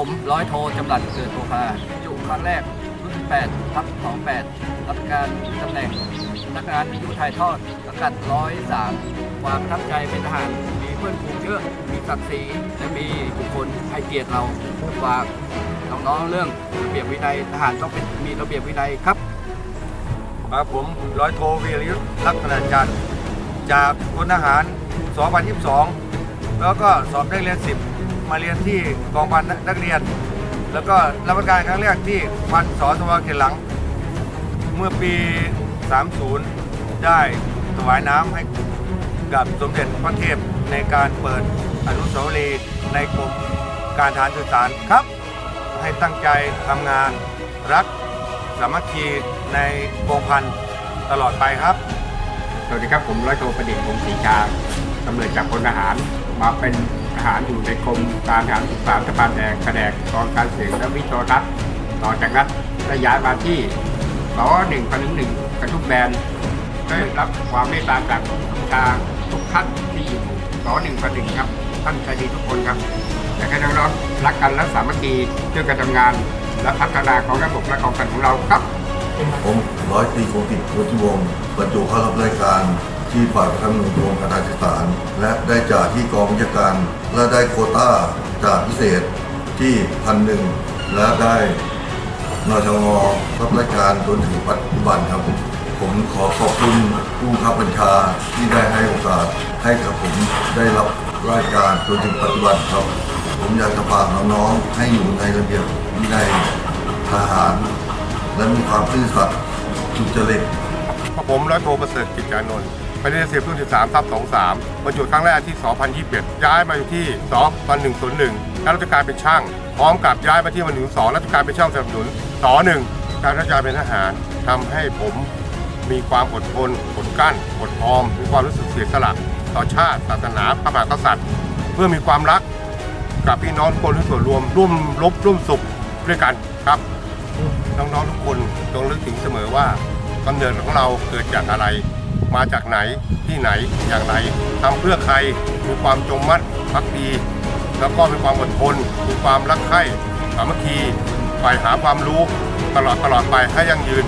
ผมร้อยโทจำรัดเกิดโภคาจุครั้งแรกรุ่นที่8ทับ28 รับการตำแหน่งนักงานวิทยุถ่ายทอดสังกัด103ความประทับใจเป็นทหาร มีเพื่อนฝูงเยอะ มีศักดิ์ศรีและมีบุคคลให้เกียรติเราฝากน้องๆเรื่องระเบียบวินัยทหารต้องเป็นมีระเบียบวินัยครับครับผมร้อยโทวีรยุทธ์ลักษณะจันทร์จากพลทหาร 2022 แล้วก็สอบได้เรียน10 มาเรียนที่กองพันนักเรียน แล้วก็รับราชการครั้งแรกที่พันสอสวเขตหลัง เมื่อปี 30 ได้ถวายน้ำให้กับสมเด็จพระเทพในการเปิดอนุสาวรีย์ในกรมการทหารสื่อสารครับ ให้ตั้งใจทำงานรักสามัคคีในกองพันตลอดไปครับ สวัสดีครับผมร้อยโทประดิษฐ์พงศรีชากำเนิดจากพลทหารมาเป็น ทหารอยู่ในกรมการทหารศึกษาสะพานแดงแผนกกองการเสียงและวิทยทัศน์ต่อจากนั้นได้ย้ายมาที่สหนึ่งพันหนึ่งกระทุกแบนได้รับความเมตตาจากผู้บัญชาทุกท่านที่อยู่สหนึ่งพันหนึ่งครับ ท่านใจดีทุกคนครับอยากให้น้องๆรักกันและสามัคคีช่วยกันทำงาน และพัฒนาของระบบและกองกันของเราครับผมร้อยตรีโคติโคติวงศ์บรรจุเข้ารับรายการ ที่ฝ่ายประคับหนุนกรมการศึกษาและได้จากที่กองวิชาการ และได้โคต้าจากพิเศษที่พันหนึ่งและได้นชงรับรายการจนถึงปัจจุบันครับผมขอขอบคุณผู้บับบัญชาที่ได้ให้โอกาสให้กับผมได้รับรายการจนถึงปัจจุบันครับ ผมอยากจะฝากน้องๆให้อยู่ในระเบียบวินัยทหาร และมีความซื่อสัตย์สุจริตผมร้อยโทประเสริฐกิจจานนท์ ไปเรียนเสียบรุ่น13ทับ23บรรจุครั้งแรกที่ 2021 ย้ายมาอยู่ที่2101รับราชการเป็นช่าง พร้อมกับย้ายมาที่วันหนึ่งสองราชการเป็นช่างสนับสนุนสหนึ่งการราชการเป็นทหารทำให้ผมมีความอดทนอดกลั้นอดออม มีความรู้สึกเสียสละต่อชาติ ศาสนาพระมหากษัตริย์ เพื่อมีความรักกับพี่น้องทุกคนทุกส่วนรวมร่วมรบร่วมสุขด้วยกันครับน้องๆทุกคนต้องนึกถึงเสมอว่ากำเนิดของเราเกิดจากอะไร มาจากไหนที่ไหนอย่างไรทำเพื่อใครมีความจงมั่นพักดี แล้วก็มีความอดทนมีความรักใคร่สามัคคีฝ่ายหาความรู้ตลอดตลอดไปให้ยั่งยืน